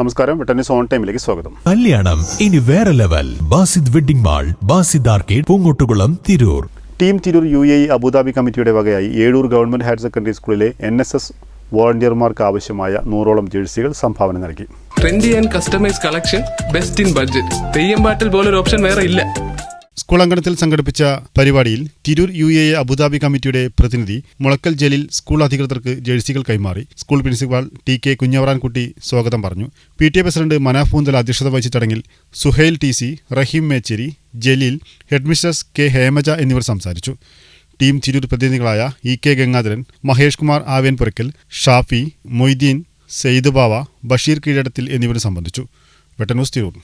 നമസ്കാരം. വെട്ടന്യൂസ് ഓൺ ടൈമിലേക്ക് സ്വാഗതം. കല്യാണം. ഇനി വേറെ level. Basid wedding mall Basid arcade Poonkottukulam Tirur. Team Tirur U A Abu Dhabi കമ്മിറ്റിയുടെ വകയായി ഏഴൂർ ഗവൺമെന്റ് ഹയർ സെക്കൻഡറി സ്കൂളിലെ എൻ എസ് എസ് വോളണ്ടിയർമാർക്ക് ആവശ്യമായ നൂറോളം ജേഴ്സികൾ സംഭാവന നൽകി. Trendy and customise collection best in budget Theyyam പാട്ടിൽ പോലൊരു ഓപ്ഷൻ വേറെ ഇല്ല. സ്കൂൾ അങ്കണത്തിൽ സംഘടിപ്പിച്ച പരിപാടിയിൽ തിരൂർ യു എ അബുദാബി കമ്മിറ്റിയുടെ പ്രതിനിധി മുളക്കൽ ജലീൽ സ്കൂൾ അധികൃതർക്ക് ജേഴ്സികൾ കൈമാറി school principal T K Kunhavarankutty സ്വാഗതം പറഞ്ഞു. P T A president Manaf Poonthal അധ്യക്ഷത വഹിച്ച ചടങ്ങിൽ Suhail T C Raheem Mecheri Jaleel headmistress K Hemaja എന്നിവർ സംസാരിച്ചു. ടീം തിരൂർ പ്രതിനിധികളായ ഇ കെ ഗംഗാധരൻ മഹേഷ് കുമാർ ആവേൻപുരക്കൽ ഷാഫി മൊയ്തീൻ സെയ്ദ് ബാവ ബഷീർ കീഴടത്തിൽ എന്നിവരും സംബന്ധിച്ചു. വെട്ടന്യൂസ് തിരൂർ.